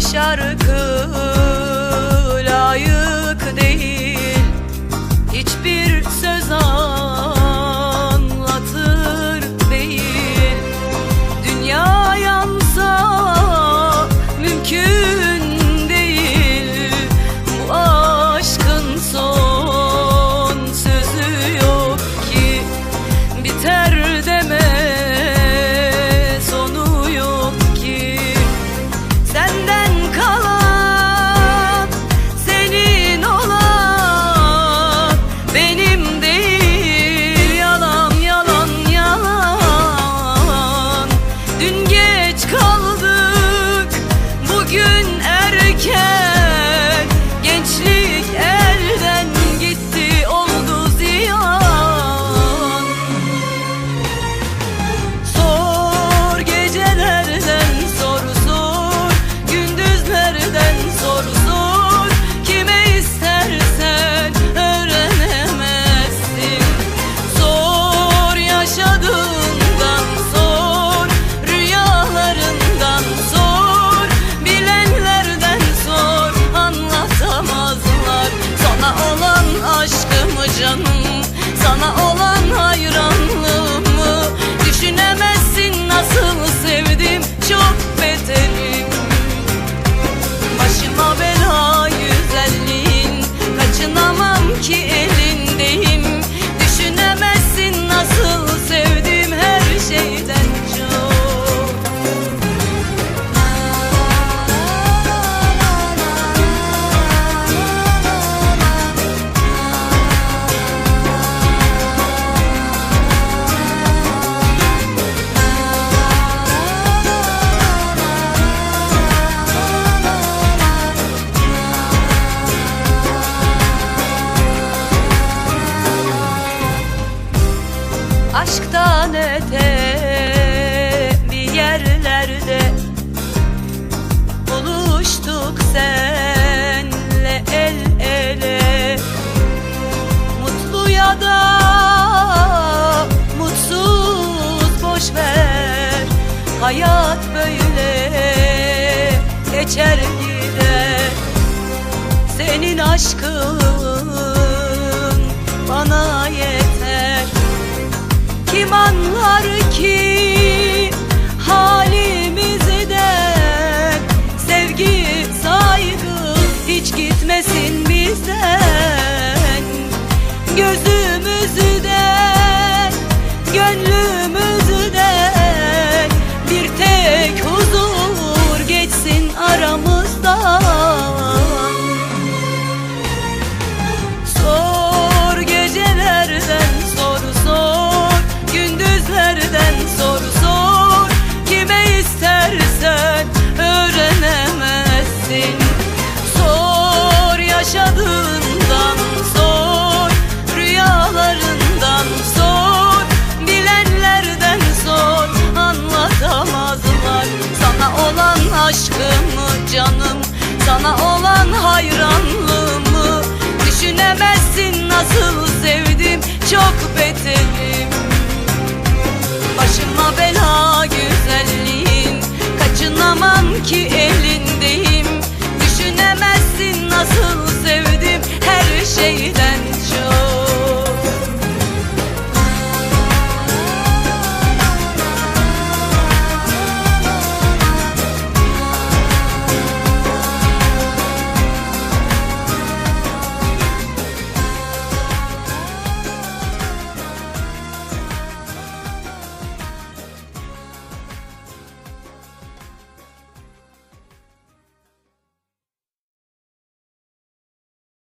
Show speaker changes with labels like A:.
A: şarkı layık değil. geç kaldık. Bugün erken dünyada. Mutsuz boş ver. Hayat böyle geçer gider. Senin aşkın bana yeter. Kim anlar aşkımı canım. Sana olan hayranlığımı. Düşünemezsin nasıl sevdim. Çok beterim.